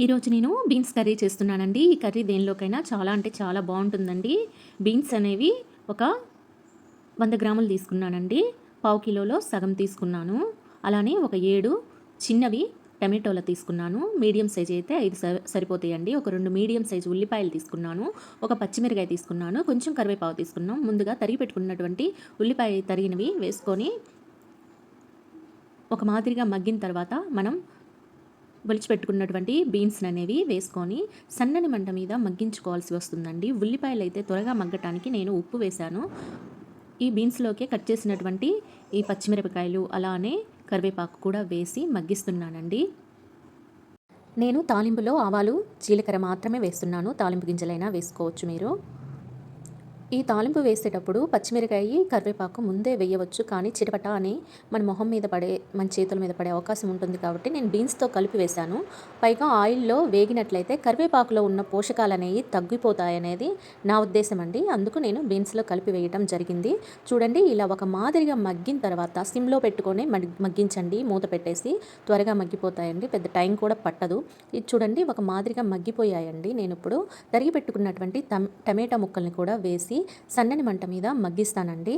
ఈరోజు నేను beans curry చేస్తున్నానండి. ఈ కర్రీ దేనిలోకైనా చాలా అంటే చాలా బాగుంటుందండి. బీన్స్ అనేవి ఒక వంద గ్రాములు తీసుకున్నానండి. పావు కిలోలో సగం తీసుకున్నాను. అలానే ఒక ఏడు చిన్నవి టమాటోలు తీసుకున్నాను. మీడియం సైజ్ అయితే ఐదు స- సరిపోతాయండి. ఒక రెండు మీడియం సైజు ఉల్లిపాయలు తీసుకున్నాను. ఒక పచ్చిమిరకాయ తీసుకున్నాను. కొంచెం కరివేపాకు తీసుకున్నాం. ముందుగా తరిగి పెట్టుకున్నటువంటి ఉల్లిపాయ తరిగినవి వేసుకొని ఒక మాదిరిగా మగ్గిన తర్వాత మనం ఒలిచిపెట్టుకున్నటువంటి బీన్స్ అనేవి వేసుకొని సన్నని మంట మీద మగ్గించుకోవాల్సి వస్తుందండి. ఉల్లిపాయలు అయితే త్వరగా మగ్గటానికి నేను ఉప్పు వేశాను. ఈ బీన్స్లోకే కట్ చేసినటువంటి ఈ పచ్చిమిరపకాయలు అలానే కరివేపాకు కూడా వేసి మగ్గిస్తున్నానండి. నేను తాలింపులో ఆవాలు జీలకర్ర మాత్రమే వేస్తున్నాను. తాలింపు గింజలైనా వేసుకోవచ్చు మీరు. ఈ తాలింపు వేసేటప్పుడు పచ్చిమిరకాయ కరివేపాకు ముందే వేయవచ్చు కానీ చిటపట అని మన మొహం మీద పడే మన చేతుల మీద పడే అవకాశం ఉంటుంది కాబట్టి నేను బీన్స్తో కలిపి వేశాను. పైగా ఆయిల్లో వేగినట్లయితే కరివేపాకులో ఉన్న పోషకాలు అనేవి తగ్గిపోతాయనేది నా ఉద్దేశం అండి. అందుకు నేను బీన్స్లో కలిపి వేయటం జరిగింది. చూడండి ఇలా ఒక మాదిరిగా మగ్గిన తర్వాత సిమ్లో పెట్టుకొని మగ్- మగ్గించండి. మూత పెట్టేసి త్వరగా మగ్గిపోతాయండి. పెద్ద టైం కూడా పట్టదు. ఇది చూడండి ఒక మాదిరిగా మగ్గిపోయాయండి. నేను ఇప్పుడు తరిగి పెట్టుకున్నటువంటి టమాటా ముక్కల్ని కూడా వేసి సన్నని మంట మీద మగ్గిస్తానండి.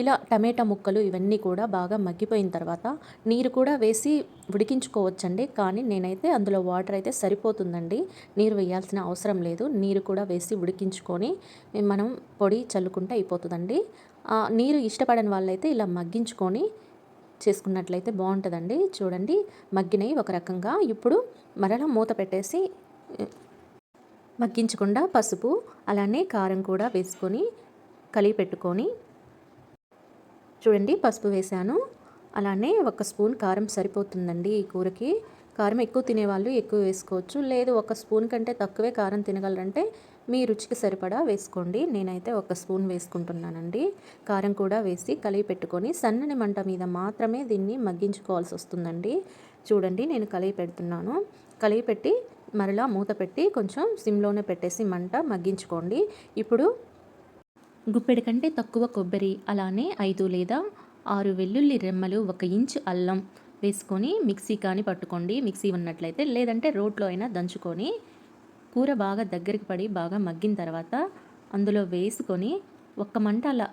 ఇలా టమాటా ముక్కలు ఇవన్నీ కూడా బాగా మగ్గిపోయిన తర్వాత నీరు కూడా వేసి ఉడికించుకోవచ్చండి. కానీ నేనైతే అందులో వాటర్ అయితే సరిపోతుందండి. నీరు వేయాల్సిన అవసరం లేదు. నీరు కూడా వేసి ఉడికించుకొని మనం పొడి చల్లుకుంటే అయిపోతుందండి. నీరు ఇష్టపడని వాళ్ళైతే ఇలా మగ్గించుకొని చేసుకున్నట్లయితే బాగుంటుందండి. చూడండి మగ్గినవి ఒక రకంగా. ఇప్పుడు మరలా మూత పెట్టేసి మగ్గించకుండా పసుపు అలానే కారం కూడా వేసుకొని కలిపి పెట్టుకొని చూడండి పసుపు వేసాను అలానే ఒక స్పూన్ కారం సరిపోతుందండి ఈ కూరకి. కారం ఎక్కువ తినేవాళ్ళు ఎక్కువ వేసుకోవచ్చు. లేదు ఒక స్పూన్ కంటే తక్కువే కారం తినగలరంటే మీ రుచికి సరిపడా వేసుకోండి. నేనైతే ఒక స్పూన్ వేసుకుంటున్నానండి. కారం కూడా వేసి కలిపి పెట్టుకొని సన్నని మంట మీద మాత్రమే దీన్ని మగ్గించుకోవాల్సి వస్తుందండి. చూడండి నేను కలిగి పెడుతున్నాను. కలిగి పెట్టి మరలా మూత పెట్టి కొంచెం సిమ్లోనే పెట్టేసి మంట మగ్గించుకోండి. ఇప్పుడు గుప్పెడి కంటే తక్కువ కొబ్బరి అలానే ఐదు లేదా ఆరు వెల్లుల్లి రెమ్మలు ఒక ఇంచు అల్లం వేసుకొని మిక్సీ కానీ పట్టుకోండి. మిక్సీ ఉన్నట్లయితే లేదంటే రోట్లో అయినా దంచుకొని కూర బాగా దగ్గరికి పడి బాగా మగ్గిన తర్వాత అందులో వేసుకొని ఒక్క మంట అలా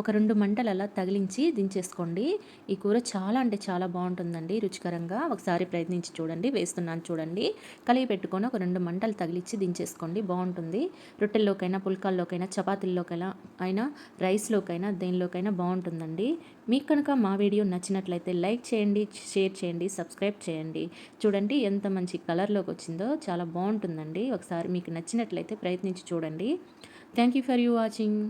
ఒక రెండు మంటలు అలా తగిలించి దించేసుకోండి. ఈ కూర చాలా అంటే చాలా బాగుంటుందండి రుచికరంగా. ఒకసారి ప్రయత్నించి చూడండి వేస్తున్నాను చూడండి. కలిగి పెట్టుకొని ఒక రెండు మంటలు తగిలించి దించేసుకోండి బాగుంటుంది. రొట్టెల్లోకైనా పుల్కాల్లోకైనా చపాతీల్లోకైనా అయినా రైస్లోకైనా దేనిలోకైనా బాగుంటుందండి. మీకు కనుక మా వీడియో నచ్చినట్లయితే లైక్ చేయండి షేర్ చేయండి సబ్స్క్రైబ్ చేయండి. చూడండి ఎంత మంచి కలర్లోకి వచ్చిందో చాలా బాగుంటుందండి. ఒకసారి మీకు నచ్చినట్లయితే ప్రయత్నించి చూడండి. Thank you for you watching.